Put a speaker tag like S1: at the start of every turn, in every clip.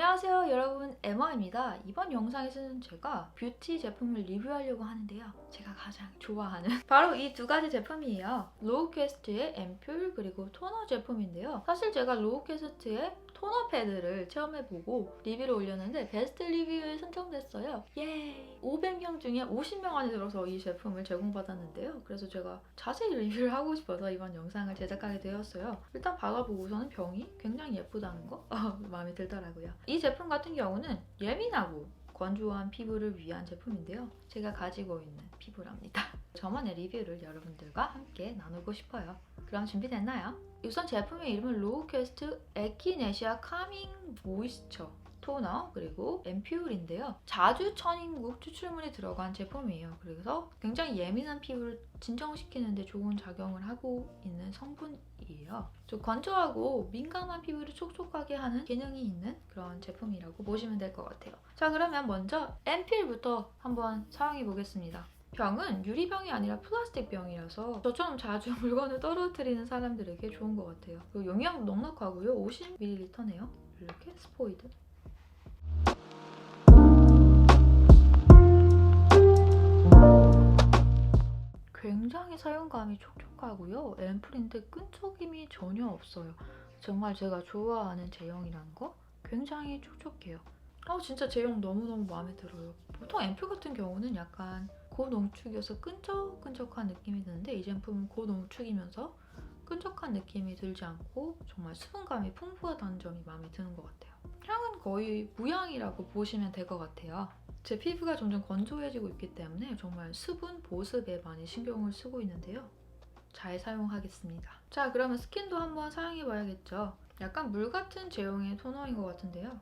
S1: 안녕하세요 여러분. 에마입니다. 이번 영상에서는 제가 뷰티 제품을 리뷰하려고 하는데요. 제가 가장 좋아하는 바로 이 두 가지 제품이에요. 로우캐스트의 앰플 그리고 토너 제품인데요. 사실 제가 로우캐스트의 토너 패드를 체험해보고 리뷰를 올렸는데 베스트 리뷰에 선정됐어요. 예 500명 중에 50명 안에 들어서 이 제품을 제공받았는데요. 그래서 제가 자세히 리뷰를 하고 싶어서 이번 영상을 제작하게 되었어요. 일단 받아보고서는 병이 굉장히 예쁘다는 거? 마음에 들더라고요. 이 제품 같은 경우는 예민하고 건조한 피부를 위한 제품인데요. 제가 가지고 있는 피부랍니다. 저만의 리뷰를 여러분들과 함께 나누고 싶어요. 그럼 준비됐나요? 우선 제품의 이름은 로우캐스트 에키네시아 카밍 모이스처 토너 그리고 앰퓨울인데요. 자주 천인국 추출물이 들어간 제품이에요. 그래서 굉장히 예민한 피부를 진정시키는데 좋은 작용을 하고 있는 성분이에요. 좀 건조하고 민감한 피부를 촉촉하게 하는 기능이 있는 그런 제품이라고 보시면 될 것 같아요. 자 그러면 먼저 앰필부터 한번 사용해 보겠습니다. 병은 유리병이 아니라 플라스틱 병이라서 저처럼 자주 물건을 떨어뜨리는 사람들에게 좋은 것 같아요. 그리고 용량 넉넉하고요. 50ml네요. 이렇게 스포이드. 굉장히 사용감이 촉촉하고요. 앰플인데 끈적임이 전혀 없어요. 정말 제가 좋아하는 제형이라는 거 굉장히 촉촉해요. 아 진짜 제형 너무너무 마음에 들어요. 보통 앰플 같은 경우는 약간 고농축이어서 끈적끈적한 느낌이 드는데 이 제품은 고농축이면서 끈적한 느낌이 들지 않고 정말 수분감이 풍부하다는 점이 마음에 드는 것 같아요. 향은 거의 무향이라고 보시면 될 것 같아요. 제 피부가 점점 건조해지고 있기 때문에 정말 수분 보습에 많이 신경을 쓰고 있는데요. 잘 사용하겠습니다. 자, 그러면 스킨도 한번 사용해 봐야겠죠. 약간 물 같은 제형의 토너인 것 같은데요.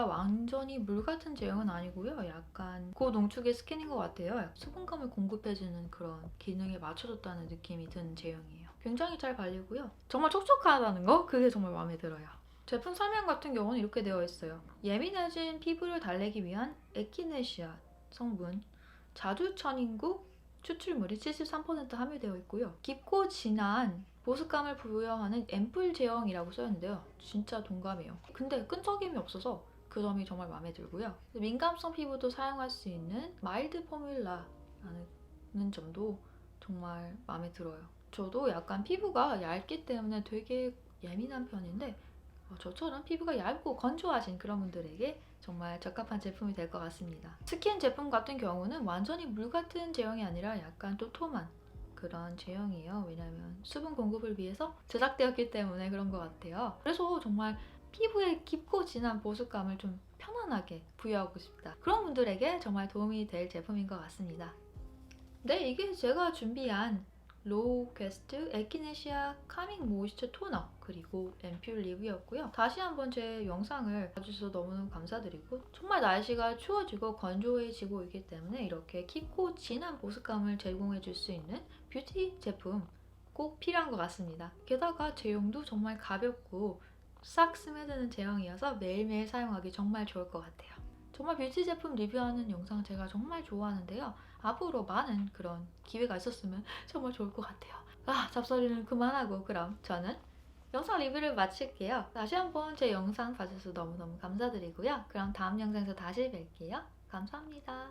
S1: 생각보다 완전히 물 같은 제형은 아니고요. 약간 고농축의 스킨인 것 같아요. 수분감을 공급해주는 그런 기능에 맞춰줬다는 느낌이 드는 제형이에요. 굉장히 잘 발리고요. 정말 촉촉하다는 거? 그게 정말 마음에 들어요. 제품 설명 같은 경우는 이렇게 되어 있어요. 예민해진 피부를 달래기 위한 에키네시아 성분, 자주천인국 추출물이 73% 함유되어 있고요. 깊고 진한 보습감을 부여하는 앰플 제형이라고 써있는데요. 진짜 동감해요. 근데 끈적임이 없어서 그 점이 정말 마음에 들고요. 민감성 피부도 사용할 수 있는 마일드 포뮬라라는 점도 정말 마음에 들어요. 저도 약간 피부가 얇기 때문에 되게 예민한 편인데 어, 저처럼 피부가 얇고 건조하신 그런 분들에게 정말 적합한 제품이 될 것 같습니다. 스킨 제품 같은 경우는 완전히 물 같은 제형이 아니라 약간 토톰한 그런 제형이에요. 왜냐하면 수분 공급을 위해서 제작되었기 때문에 그런 것 같아요. 그래서 정말 피부에 깊고 진한 보습감을 좀 편안하게 부여하고 싶다. 그런 분들에게 정말 도움이 될 제품인 것 같습니다. 네, 이게 제가 준비한 로우 퀘스트 에키네시아 카밍 모이스처 토너 그리고 앰플 리뷰였고요. 다시 한번 제 영상을 봐주셔서 너무너무 감사드리고 정말 날씨가 추워지고 건조해지고 있기 때문에 이렇게 깊고 진한 보습감을 제공해 줄 수 있는 뷰티 제품 꼭 필요한 것 같습니다. 게다가 제형도 정말 가볍고 싹 스며드는 제형이어서 매일매일 사용하기 정말 좋을 것 같아요. 정말 뷰티 제품 리뷰하는 영상 제가 정말 좋아하는데요. 앞으로 많은 그런 기회가 있었으면 정말 좋을 것 같아요. 아, 잡소리는 그만하고 그럼 저는 영상 리뷰를 마칠게요. 다시 한번 제 영상 봐주셔서 너무너무 감사드리고요. 그럼 다음 영상에서 다시 뵐게요. 감사합니다.